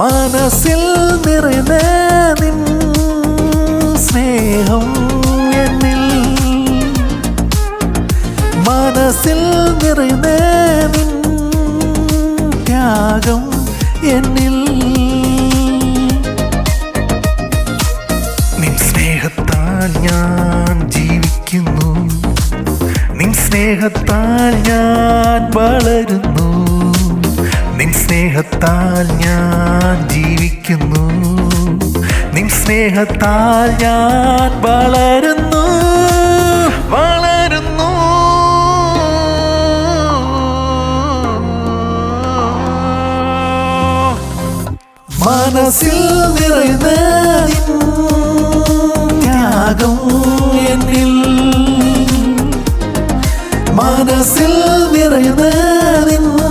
മനസ്സിൽ നിൻ സ്നേഹം എന്നിൽ. മനസ്സിൽ നിൻ ത്യാഗം എന്നിൽ. നിൻ സ്നേഹത്താൽ ഞാൻ ജീവിക്കുന്നു. നിൻ സ്നേഹത്താൽ ഞാൻ വളരുന്നു. നിൻ സ്നേഹത്താൽ ഞാൻ ജീവിക്കുന്നു. നിൻ സ്നേഹത്താൽ ഞാൻ വളരുന്നു. വളരുന്നു. മനസ്സിൽ നിറയുന്ന മനസ്സിൽ നിറയുന്ന